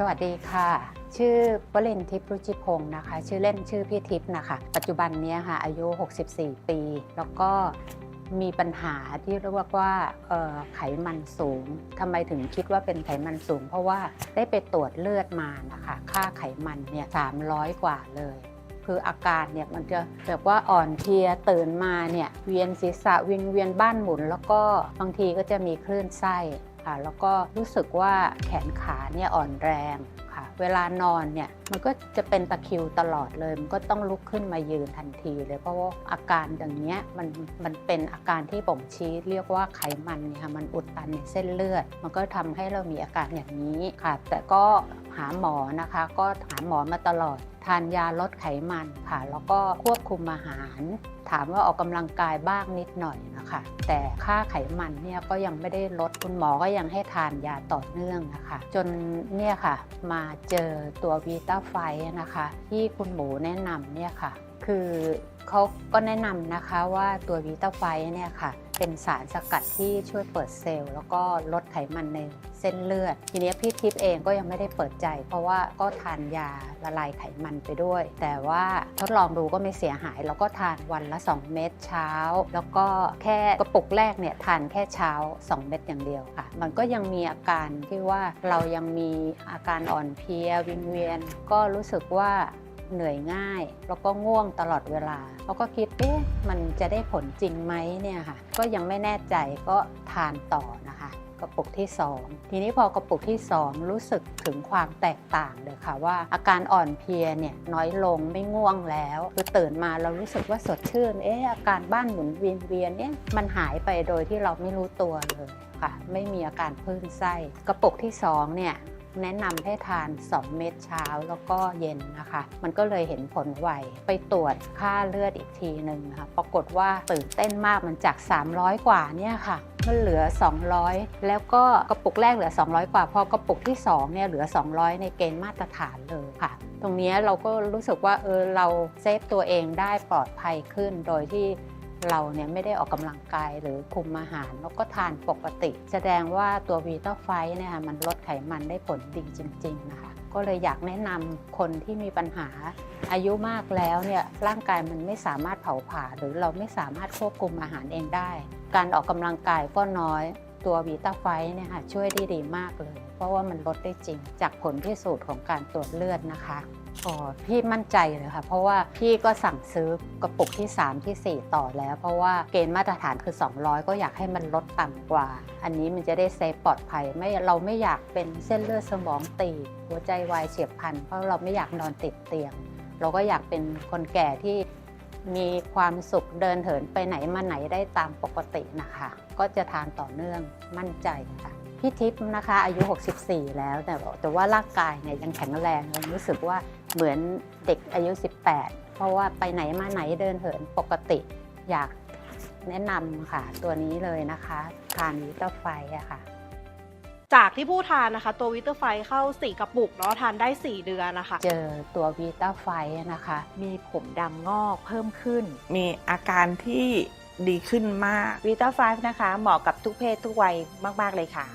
สวัสดีค่ะ ชื่อวลินทิพย์รุจิพงศ์นะคะ ชื่อเล่นชื่อพี่ทิพย์นะคะ ปัจจุบันนี้ค่ะ อายุ 64 ปี แล้วก็มีปัญหาที่เรียกว่าไขมันสูงทำไมถึงคิดว่าเป็นไขมันสูง เพราะว่าได้ไปตรวจเลือดมานะคะ ค่าไขมันเนี่ย300กว่าเลย คืออาการเนี่ยมันจะแบบว่าอ่อนเพลียตื่นมาเนี่ยเวียนศีรษะวิงเวียนบ้านหมุน แล้วก็บางทีก็จะมีคลื่นไส้ ค่ะแล้วก็รู้สึกว่าแขนขาเนี่ยอ่อนแรงค่ะ เวลานอนเนี่ยมันก็จะเป็นตะคิวตลอดเลย มันก็ต้องลุกขึ้นมายืนทันทีเลย เพราะว่าอาการอย่างเนี้ยมันมันเป็นอาการที่บ่งชี้เรียกว่าไขมันเนี่ยค่ะมันอุดตันในเส้นเลือด มันก็ทำให้เรามีอาการอย่างนี้ค่ะ แต่ก็ หาหมอนะคะ ก็หาหมอมาตลอด ทานยาลดไขมันค่ะ แล้วก็ควบคุมอาหาร ถามว่าออกกำลังกายบ้างนิดหน่อยนะคะ แต่ค่าไขมันเนี่ยก็ยังไม่ได้ลดคุณหมอก็ยังให้ทานยาต่อเนื่องนะคะ จนเนี่ยค่ะ มาเจอตัววีตาไฟนะคะ ที่คุณหมูแนะนำเนี่ยค่ะ คือเขาก็แนะนำนะคะว่าตัววีตาไฟเนี่ยค่ะ เป็นสารสกัดที่ช่วยเปิดเซลล์ แล้วก็ลดไขมันในเส้นเลือด ทีนี้พี่ทิพย์เองก็ยังไม่ได้เปิดใจ เพราะว่าก็ทานยาละลายไขมันไปด้วย แต่ว่าทดลองดูก็ไม่เสียหาย แล้วก็ทานวันละ 2 เม็ดเช้า แล้วก็แค่กระปุกแรกเนี่ยทานแค่เช้า 2 เม็ดอย่างเดียวค่ะ มันก็ยังมีอาการที่ว่าเรายังมีอาการอ่อนเพลียวิงเวียน ก็รู้สึกว่า เหนื่อยง่าย แล้วก็ง่วงตลอดเวลาแล้วก็คิดเอ๊ะมันจะได้ผลจริงไหมเนี่ยค่ะ ก็ยังไม่แน่ใจก็ทานต่อนะคะกระปุกที่ 2 ทีนี้พอกระปุกที่ 2 รู้สึกถึงความแตกต่างเลยค่ะว่า อาการอ่อนเพลียเนี่ยน้อยลงไม่ง่วงแล้ว คือตื่นมาเรารู้สึกว่าสดชื่นเอ๊ะอาการบ้านหมุนเวียนเวียนเนี่ยมันหายไปโดยที่เราไม่รู้ตัวเลยค่ะ ไม่มีอาการคลื่นไส้กระปุกที่สองเนี่ย แนะนำให้ทาน 2 เม็ดเช้าแล้วก็เย็นนะคะ มันก็เลยเห็นผลไวไปตรวจค่าเลือดอีกทีหนึ่งนะคะปรากฏว่าตื่นเต้นมากมันจาก 300 กว่าเนี่ยค่ะมันเหลือ 200 แล้วก็กระปุกแรกเหลือ 200 กว่า พอกระปุกที่2เนี่ยเหลือ 200 ในเกณฑ์มาตรฐานเลยค่ะ ตรงนี้เราก็รู้สึกว่าเออเราเซฟตัวเองได้ปลอดภัยขึ้นโดยที่ เราเนี่ยไม่ได้ออกกำลังกายหรือคุมอาหาร แล้วก็ทานปกติ แสดงว่าตัววีต้าไฟเนี่ยค่ะมันลดไขมันได้ผลดีจริง ๆ นะคะ ก็เลยอยากแนะนำคนที่มีปัญหาอายุมากแล้วเนี่ยร่างกายมันไม่สามารถเผาผลาญหรือเราไม่สามารถควบคุมอาหารเองได้ การออกกำลังกายก็น้อยตัววีตาไฟเนี่ยค่ะช่วยได้ดีมากเลย เพราะว่ามันลดได้จริงจากผลพิสูจน์ของการตรวจเลือดนะคะ อ๋อพี่มั่นใจเลยค่ะ เพราะว่าพี่ก็สั่งซื้อกระปุกที่ 3 ที่ 4 ต่อแล้ว เพราะว่าเกณฑ์มาตรฐานคือ 200 ก็อยากให้มันลดต่ำกว่า อันนี้มันจะได้เซฟปลอดภัยไม่เราไม่อยากเป็นเส้นเลือดสมองตีบหัวใจวายเฉียบพลันเพราะเราไม่อยากนอนติดเตียง เราก็อยากเป็นคนแก่ที่มีความสุขเดินเหินไปไหนมาไหนได้ตามปกตินะคะ ก็จะทานต่อเนื่องมั่นใจค่ะพี่ทิพย์นะคะอายุ 64 แล้วแต่ว่าแต่ว่าร่างกายเนี่ยยังแข็งแรงยังรู้สึกว่า เหมือนเด็กอายุ 18 เพราะว่าไปไหนมาไหนเดินเหินปกติอยากแนะนำค่ะ ตัวนี้เลยนะคะทานวิตาไฟอะค่ะ จากที่ผู้ทานนะคะ ตัววิตเตอร์ไฟเข้า 4 กระปุกเนาะทานได้ 4 เดือนนะคะ เจอตัววีตาไฟนะคะ มีผมดำงอกเพิ่มขึ้น มีอาการที่ดีขึ้นมากวีตาไฟนะคะ เหมาะกับทุกเพศทุกวัยมาก ๆ เลยค่ะ